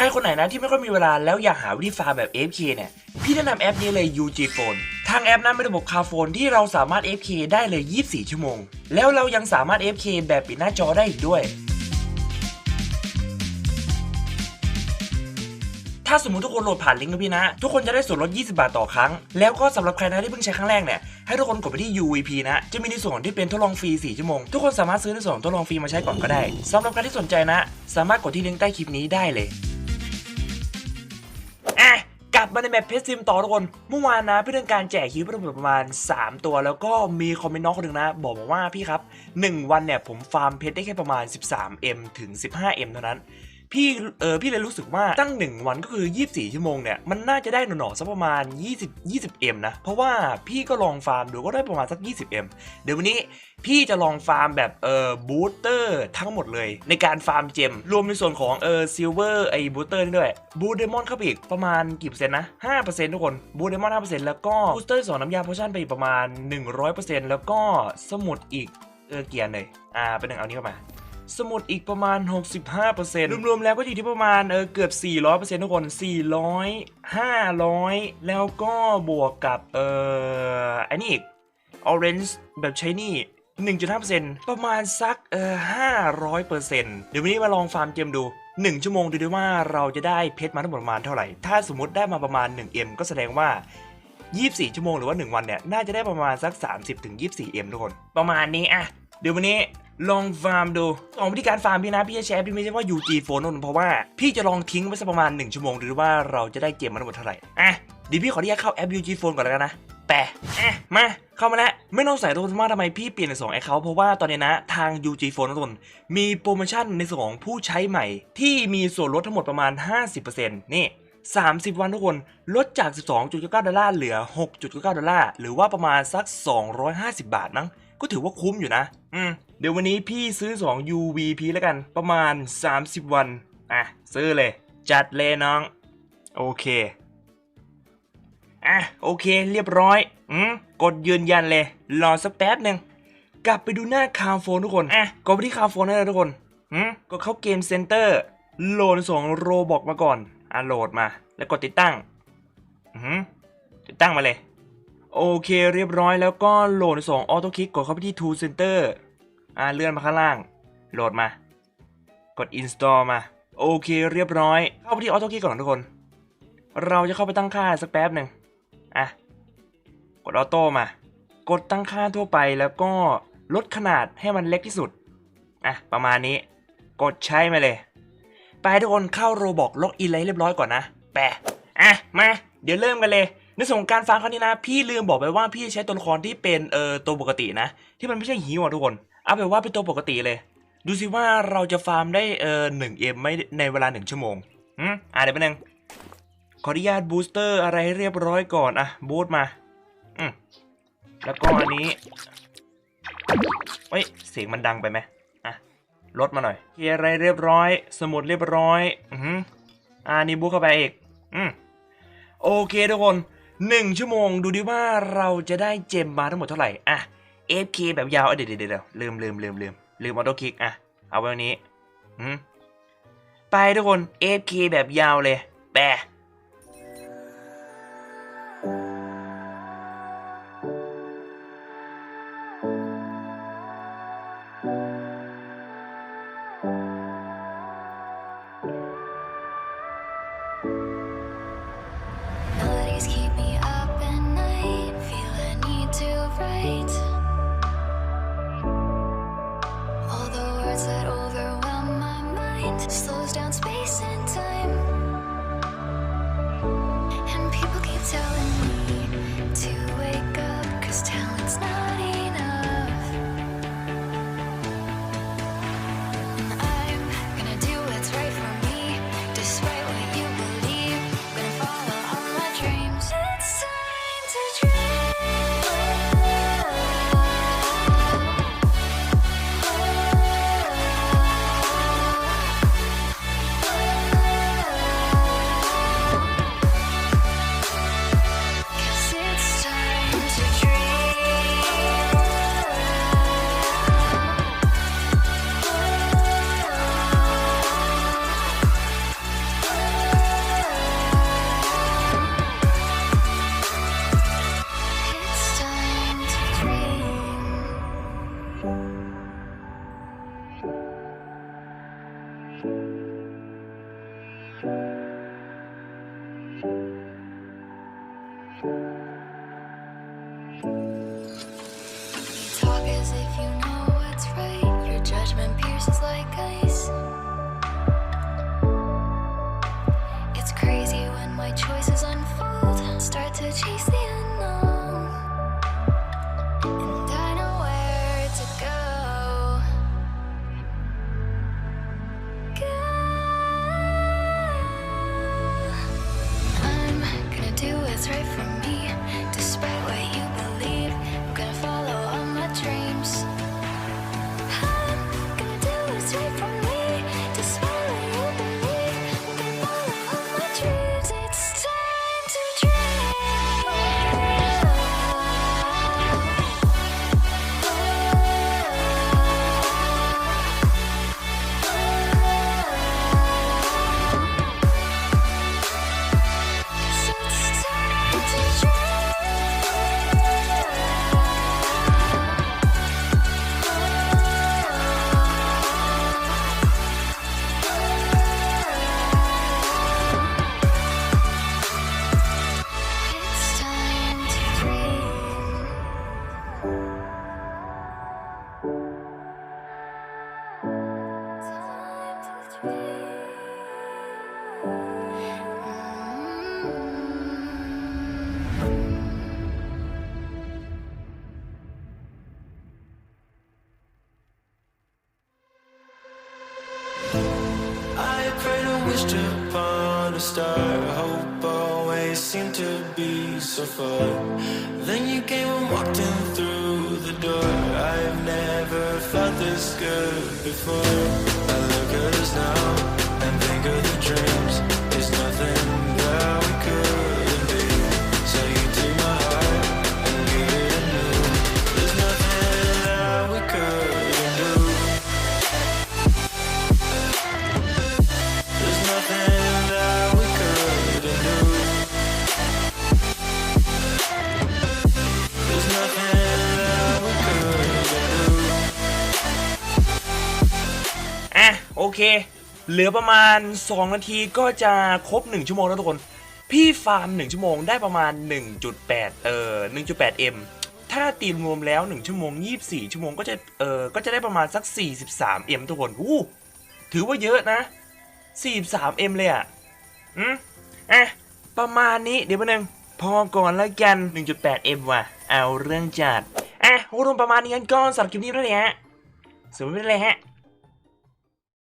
ใครคนไหนนะที่ไม่ค่อยมีเวลาแล้วอยากหาวิธีฟาร์มแบบ F K เนี่ย พี่แนะนำแอปนี้เลย UG Phone ทางแอปนั้นเป็นระบบคาโฟนที่เราสามารถ F K ได้เลย 24 ชั่วโมง แล้วเรายังสามารถ F K แบบปิดหน้าจอได้อีกด้วย ถ้าสมมติทุกคนโหลดผ่านลิงก์กับพี่นะ ทุกคนจะได้ส่วนลด 20 บาทต่อครั้ง แล้วก็สำหรับใครนะที่เพิ่งใช้ครั้งแรกเนี่ย ให้ทุกคนกดไปที่ UVP นะ จะมีในส่วนที่เป็นทดลองฟรี 4 ชั่วโมง ทุกคนสามารถซื้อในส่วนของทดลองฟรีมาใช้ก่อนก็ได้สำหรับใครที่สนใจนะ สามารถกดที่ลิงก์ใต้คลิปนี้ได้เลย กลับมาในแมปเพชรซิมต่อทุกคน เมื่อวานนะพี่เรื่องการแจกคิวประมาณ 3 ตัว แล้วก็มีคอมเมนต์น้องคนหนึ่งนะ บอกมาว่าพี่ครับ 1 วันเนี่ยผมฟาร์มเพชรได้แค่ประมาณ 13M ถึง 15M เท่านั้น พี่เออพี่เลยรู้สึกว่าตั้ง 1 วันก็คือ 24 ชั่วโมงเนี่ยมันน่าจะได้หน่อๆสักประมาณ 20 20M นะ เพราะว่าพี่ก็ลองฟาร์มดูก็ได้ประมาณสัก 20M เดี๋ยววันนี้พี่จะลองฟาร์มแบบเออบูสเตอร์ทั้งหมดเลย ในการฟาร์มเจม รวมในส่วนของเออซิลเวอร์ไอ้บูสเตอร์นี่ด้วยบูเดมอนเข้าไปอีกประมาณกี่เปอร์เซ็นต์นะ5%ทุกคนบูเดมอน5%แล้วก็บูสเตอร์สองน้ำยาโพชั่นไปอีกประมาณ 100%แล้วก็สมุดอีกเออเกียร์เลยอ่าเป็นหนึ่งเอานี้เข้ามา สมุดอีกประมาณ 65%รวมๆแล้วก็อยู่ที่ประมาณเออเกือบ 400%ทุกคน 400 500 แล้วก็บวกกับเอออันนี้อีก Orange แบบใช้นี่1.5%ประมาณสักเออ500%เดี๋ยววันนี้มาลองฟาร์มเกมดู 1 ชั่วโมงดูด้วยว่าเราจะได้เพชรมาทั้งหมดประมาณเท่าไหร่ ถ้าสมมติได้มาประมาณ 1M ก็แสดงว่า 24 ชั่วโมงหรือว่า 1 วันเนี่ย น่าจะได้ประมาณสัก 30-24M ทุกคน ประมาณนี้อะเดี๋ยววันนี้ ลองฟาร์มดูสองวิธีการฟาร์มพี่นะพี่จะแชร์พี่ไม่ใช่ว่า UG Phone นนเพราะว่าพี่จะลองทิ้งไว้สักประมาณ 1 ชั่วโมงดูว่าเราจะได้เกมมาทั้งหมดเท่าไหร่อะเดี๋ยวพี่ขออนุญาตเข้าแอป UG Phone ก่อนแล้วกันนะแปะอะมาเข้ามาแล้วไม่ต้องใส่ตัวมาร์ทำไมพี่เปลี่ยนในสองแอคเคาท์เพราะว่าตอนนี้นะทาง UG Phone นนมีโปรโมชั่นในส่วนของผู้ใช้ใหม่ ที่มีส่วนลดทั้งหมดประมาณ 50%นี่30 วันทุกคนลดจาก 12.99 ดอลลาร์เหลือ 6.99 ดอลลาร์หรือว่าประมาณสัก 250 บาทมั้งก็ถือว่าคุ้มอยู่นะ อืม เดี๋ยววันนี้พี่ซื้อ 2 UVP แล้วกันประมาณ 30 วัน อะ ซื้อเลย จัดเลยน้อง โอเค อะ โอเคเรียบร้อยอืมกดยืนยันเลย รอสักแป๊บหนึ่งกลับไปดูหน้าคาวโฟนทุกคน อะกดไปที่คาวโฟนได้เลยทุกคนอืมก็เข้าเกมเซ็นเตอร์โหลดสองโรบอกมาก่อน อะโหลดมา แล้วกดติดตั้งอืมติดตั้งมาเลย โอเคเรียบร้อยแล้วก็โหลดสองออโต้คลิกกดเข้าไปที่ Tool Center อ่าเลื่อนมาข้างล่าง โหลดมา กด Install มา โอเคเรียบร้อย เข้าไปที่ออโต้คลิกก่อนทุกคน เราจะเข้าไปตั้งค่าสักแป๊บหนึ่งอะ กดออโต้มา กดตั้งค่าทั่วไปแล้วก็ลดขนาดให้มันเล็กที่สุด อะ ประมาณนี้ กดใช้มาเลย ไปทุกคนเข้าโรบอกล็อกอินเลยเรียบร้อยก่อนนะ แปะอะ มา เดี๋ยวเริ่มกันเลยในส่วนของการฟาร์มครั้งนี้นะ พี่ลืมบอกไปว่าพี่ใช้ตัวละครที่เป็นเอ่อตัวปกตินะ ที่มันไม่ใช่หิวอะทุกคน เอาไปนว่าเป็นตัวปกติเลย ดูสิว่าเราจะฟาร์มได้เอ่อหนึ่งเอ็มไม่ในเวลาหนึ่งชั่วโมงอืมอะเดี๋ยวไปบนึงขออนุญาตบูสเตอร์อะไรให้เรียบร้อยก่อนอะบูสต์มาอืมแล้วก็อันนี้เฮ้ยเสียงมันดังไปไหมอะลดมาหน่อยเคลียร์อะไรเรียบร้อย สมุดเรียบร้อยอือหืออ่านี่บูสต์เข้าไปอีกอืมโอเคทุกคนหนึ่งชั่วโมงดูดิว่าเราจะได้เจมมาทั้งหมดเท่าไหร่อะ FK แบบยาวเอ้ยเดี๋ยวเดี๋ยวเดี๋ยวลืมลืมลืมลืมลืมออโต้คลิกอะ เอาไว้วันนี้ไปทุกคน FK แบบยาวเลยแปะ Talk as if you wished upon a star. Hope always seemed to be so far. Then you came and walked in through the door. I've never felt this good before. โอเค เหลือประมาณ 2 นาทีก็จะครบ 1 ชั่วโมงแล้วทุกคน พี่ฟาร์ม 1 ชั่วโมงได้ประมาณ 1.8 เอ่อ 1.8 M ถ้าตีรวมแล้ว 1 ชั่วโมง 24 ชั่วโมงก็จะ เอ่อ ก็จะได้ประมาณสัก 43 M ทุกคนอู้ถือว่าเยอะนะ 43 M เลยอะอืมอะ ประมาณนี้เดี๋ยวแป๊บนึงพอก่อนแล้วกัน 1.8 M ว่ะ เอาเรื่องจัด อะคุณผู้ชมประมาณนี้กันก่อนสำหรับคลิปนี้แล้วเนี่ยฮะสวัสดีเลยฮะ